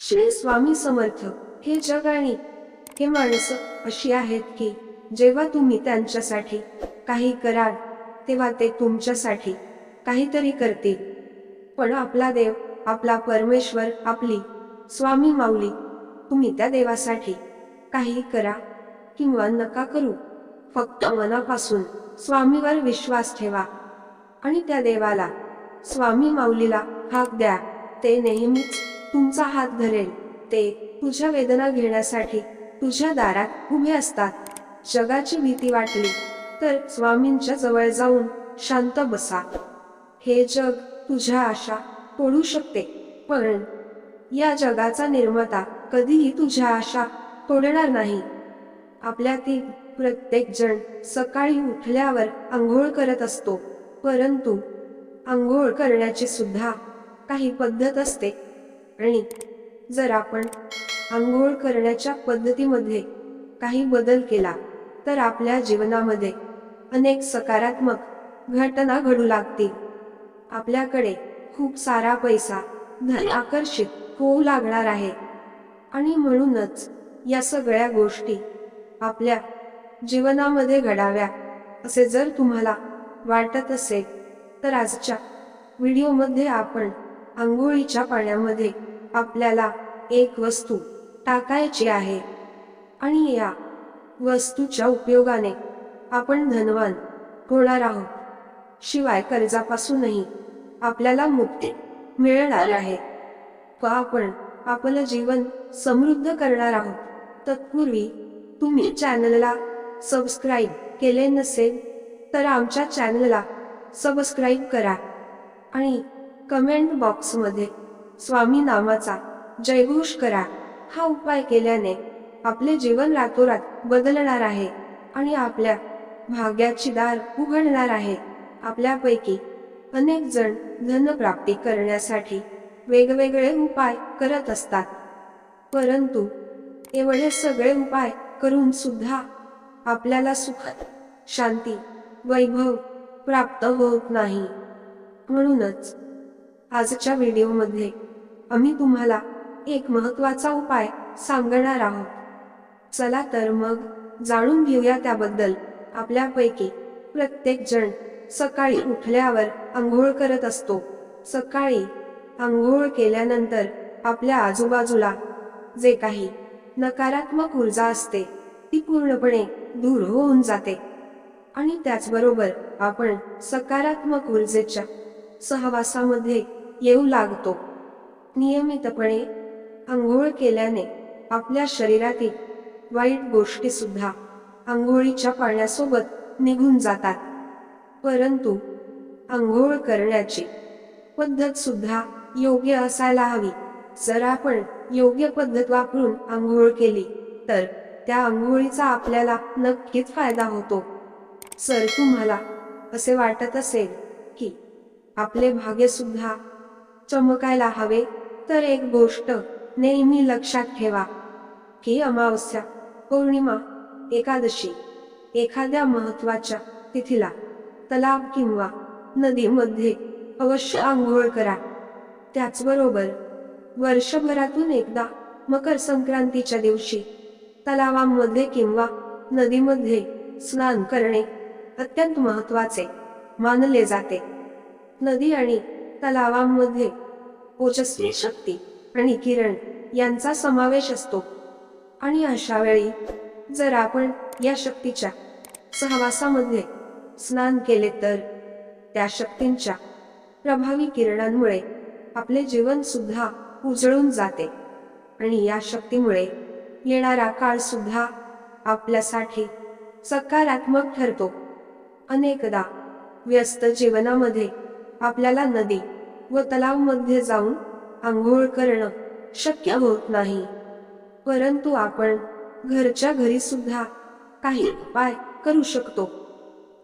श्री स्वामी समर्थ हे जग आणि हे माणसं अशी आहेत की जेव्हा तुम्ही त्यांच्यासाठी काही कराल तेव्हा ते तुमच्यासाठी काहीतरी करतील. पण आपला देव आपला परमेश्वर आपली स्वामी माऊली तुम्ही त्या देवासाठी काही करा किंवा नका करू. फक्त मनापासून स्वामीवर विश्वास ठेवा आणि त्या देवाला स्वामी माऊलीला हाक द्या ते नेहमीच तुमचा हात धरेल. ते तुझ्या वेदना घेण्यासाठी तुझ्या दारात उभे असतात. जगाची भीती वाटली तर स्वामींच्या जवळ जाऊन शांत बसा. हे जग तुझ्या आशा तोडू शकते पण या जगाचा निर्माता कधीही तुझ्या आशा तोडणार नाही. आपल्यातील प्रत्येक जण सकाळी उठल्यावर आंघोळ करत असतो परंतु आंघोळ करण्याची सुद्धा काही पद्धत असते. आणि जर आपण आंघोळ करण्याच्या पद्धतीमध्ये काही बदल केला तर आपल्या जीवनामध्ये अनेक सकारात्मक घटना घडू लागतील. आपल्याकडे खूप सारा पैसा धन आकर्षित होऊ लागणार आहे. आणि म्हणूनच या सगळ्या गोष्टी आपल्या जीवनामध्ये घडाव्या असे जर तुम्हाला वाटत असेल तर आजच्या व्हिडिओमध्ये आपण आंघोळीच्या पाण्यामध्ये आपल्याला एक वस्तू टाकायची आहे. आणि या वस्तूच्या उपयोगाने आपण धनवान होणार आहोत. शिवाय कर्जापासूनही आपल्याला मुक्ती मिळणार आहे. व आपण आपलं जीवन समृद्ध करणार आहोत. तत्पूर्वी तुम्ही चॅनलला सबस्क्राईब केले नसेल तर आमच्या चॅनलला सबस्क्राईब करा. आणि कमेंट बॉक्समध्ये स्वामी नामाचा जयघोष करा. हा उपाय केल्याने आपले जीवन रातोरात बदलणार आहे आणि आपल्या भाग्याची दार उघडणार आहे. आपल्यापैकी अनेक जण धनप्राप्ती करण्यासाठी वेगवेगळे उपाय करत असतात. परंतु एवढे सगळे उपाय करून सुद्धा आपल्याला सुख शांती वैभव प्राप्त होत नाही. म्हणूनच आजच्या व्हिडिओमध्ये आम्ही तुम्हाला एक महत्त्वाचा उपाय सांगणार आहोत. चला तर मग जाणून घेऊया त्याबद्दल. आपल्यापैकी प्रत्येक जण सकाळी उठल्यावर आंघोळ करत असतो. सकाळी आंघोळ केल्यानंतर आपल्या आजूबाजूला जे काही नकारात्मक ऊर्जा असते ती पूर्णपणे दूर होऊन जाते. आणि त्याचबरोबर आपण सकारात्मक ऊर्जेच्या सहवासामध्ये येऊ लागतो. नियमितपणे आंघोळ केल्याने आपल्या शरीरातील वाईट गोष्टी सुद्धा आंघोळीच्या पाण्यासोबत निघून जातात. परंतु आंघोळ करण्याची पद्धत सुद्धा योग्य असायला हवी. जर आपण योग्य पद्धत वापरून आंघोळ केली तर त्या आंघोळीचा आपल्याला नक्कीच फायदा होतो. सर तुम्हाला असे वाटत असेल की आपले भाग्य सुद्धा चमकायला हवे तर एक गोष्ट नेहमी लक्षात ठेवा की अमावस्या पौर्णिमा एकादशी एखाद्या महत्त्वाच्या तिथीला तलाव किंवा नदीमध्ये अवश्य आंघोळ करा. त्याचबरोबर वर्षभरातून एकदा मकर संक्रांतीच्या दिवशी तलावामध्ये किंवा नदीमध्ये स्नान करणे अत्यंत महत्त्वाचे मानले जाते. नदी आणि तलावांमध्ये ओजस्वी शक्ती आणि किरण यांचा समावेश असतो. आणि अशा वेळी जर आपण या शक्तीच्या सहवासामध्ये स्नान केले तर त्या शक्तींच्या प्रभावी किरणांमुळे आपले जीवन सुद्धा उजळून जाते आणि या शक्तीमुळे येणारा काळ सुद्धा आपल्यासाठी सकारात्मक ठरतो. अनेकदा व्यस्त जीवनामध्ये आपल्याला नदी व तलावमध्ये जाऊन आंघोळ करणं शक्य होत नाही. परंतु आपण घरच्या घरी सुद्धा काही उपाय करू शकतो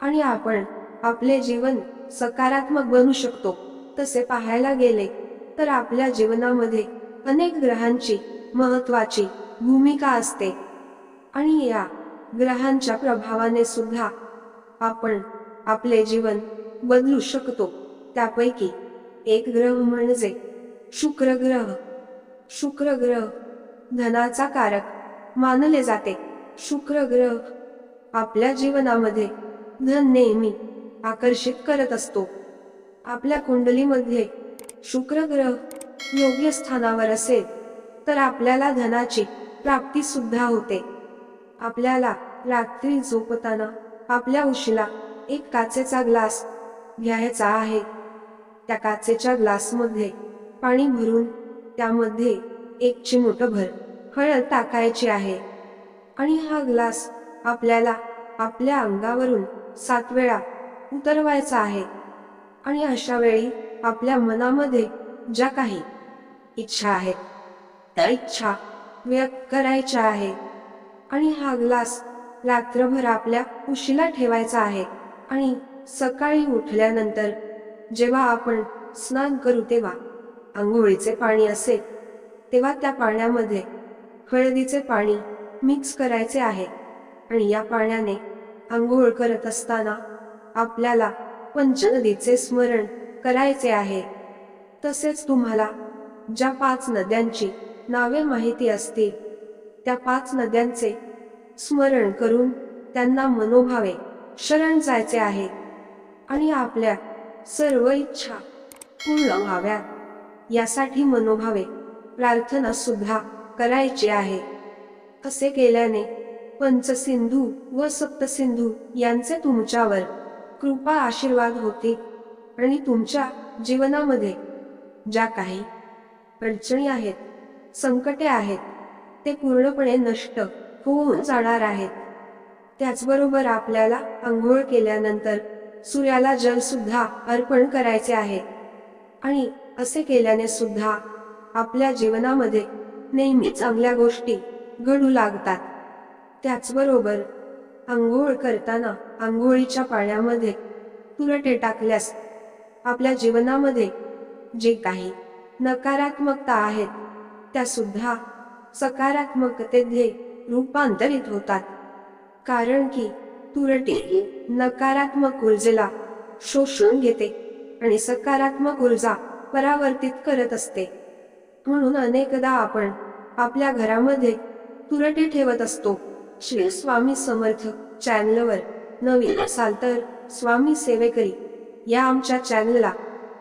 आणि आपण आपले जीवन सकारात्मक बनू शकतो. तसे पाहायला गेले तर आपल्या जीवनामध्ये अनेक ग्रहांची महत्वाची भूमिका असते आणि या ग्रहांच्या प्रभावाने सुद्धा आपण आपले जीवन बदलू शकतो. त्यापैकी एक ग्रह म्हणजे शुक्र ग्रह. शुक्र ग्रह धनाचा कारक मानले जाते. शुक्र ग्रह आपल्या जीवनामध्ये धन नेहमी आकर्षित करत असतो. आपल्या कुंडलीमध्ये शुक्र ग्रह योग्य स्थानावर असेल तर आपल्याला धनाची प्राप्ती सुद्धा होते. आपल्याला रात्री झोपताना आपल्या उशीला एक काचेचा ग्लास घ्यायचा आहे. त्या काचेच्या ग्लासमध्ये पाणी भरून त्यामध्ये एक चिमूटभर हळद टाकायची आहे. आणि हा ग्लास आपल्याला आपल्या अंगावरून सात वेळा उतरवायचा आहे. आणि अशा वेळी आपल्या मनामध्ये ज्या काही इच्छा आहेत त्या इच्छा व्यक्त करायच्या आहे. आणि हा ग्लास रात्रभर आपल्या उशीला ठेवायचा आहे. आणि सकाळी उठल्यानंतर जेव्हा आपण स्नान करू तेव्हा आंघोळीचे पाणी असेल तेव्हा त्या पाण्यामध्ये हळदीचे पाणी मिक्स करायचे आहे आणि या पाण्याने आंघोळ करत असताना आपल्याला पंचनदीचे स्मरण करायचे आहे. तसेच तुम्हाला ज्या पाच नद्यांची नावे माहिती असतील त्या पाच नद्यांचे स्मरण करून त्यांना मनोभावे शरण जायचे आहे आणि आपल्या सर्व इच्छा पूर्ण व्हाव्यात. यासाठी मनोभावे प्रार्थना सुद्धा करायची आहे. असे केल्याने पंचसिंधू व सप्तसिंधू यांचे तुमच्यावर कृपा आशीर्वाद होते आणि तुमच्या जीवनामध्ये ज्या काही अडचणी आहेत संकटे आहेत ते पूर्णपणे नष्ट होऊन जाणार आहेत. त्याचबरोबर आपल्याला आंघोळ केल्यानंतर सूर्याला जल सुद्धा अर्पण करायचे आहे. आणि असे केल्याने सुद्धा आपल्या जीवनामध्ये नेहमी चांगल्या गोष्टी घडू लागतात. त्याचबरोबर आंघोळ करताना आंघोळीच्या पाण्यामध्ये तुरटे टाकल्यास आपल्या जीवनामध्ये जे काही नकारात्मकता आहेत त्या सुद्धा सकारात्मकतेमध्ये रूपांतरित होतात. कारण की तुरटी ही नकारात्मक ऊर्जेला शोषून घेते आणि सकारात्मक ऊर्जा परावर्तित करत असते. म्हणून अनेकदा आपण आपल्या घरामध्ये तुरटी ठेवत असतो. श्री स्वामी समर्थ चॅनलवर नवीन असाल तर स्वामी सेवेकरी या आमच्या चॅनलला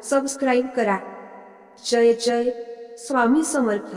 सबस्क्राईब करा. जय जय स्वामी समर्थ.